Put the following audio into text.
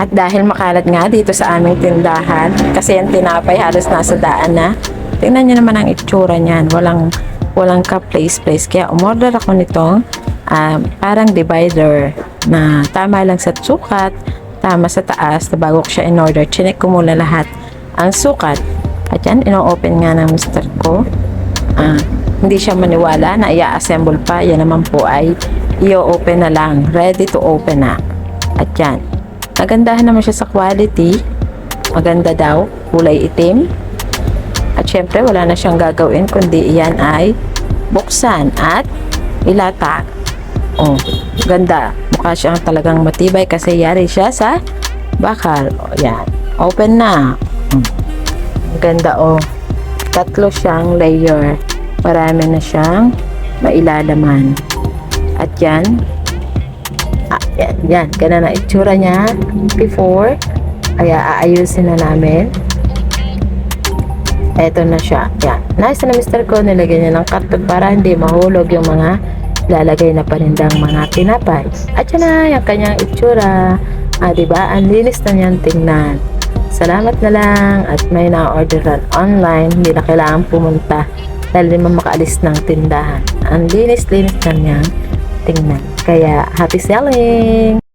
At dahil makalat nga dito sa aming tindahan, kasi yung tinapay halos nasa daan na, tingnan nyo naman ang itsura niyan. Walang, walang ka-place-place. Kaya umorder ako nitong ah, parang divider na tama lang sa sukat, tama sa taas, na bago ko siya in-order, chinek ko muna lahat ang sukat. At yan, ino-open nga ng mister ko. Ah, hindi siya maniwala na i-assemble pa. Yan naman po ay i-open na lang. Ready to open na. At yan. Nagandahan naman siya sa quality. Maganda daw. Kulay itim. At syempre, wala na siyang gagawin kundi iyan ay buksan at ilatag. Oh, ganda. Mukha siyang talagang matibay kasi yari siya sa bakal. O, yan. Open na. Hmm. Ganda oh. Tatlo siyang layer. Marami na siyang mailalaman. At yan. Ah, yan, yan. Ganun na itsura niya before. Kaya aayusin na namin. Eto na siya. Yan. Nice na Mr. Ko. Nilagyan niya ng karton para hindi mahulog yung mga lalagay na panindang mga tinapay. At yan na, yung kanyang itsura. Ah, diba? Ang linis na niyang tingnan. Salamat na lang at may na-orderan online. Hindi na kailangan pumunta dahil man makaalis ng tindahan. Ang linis-linis na niyang tingnan. Kaya, happy selling!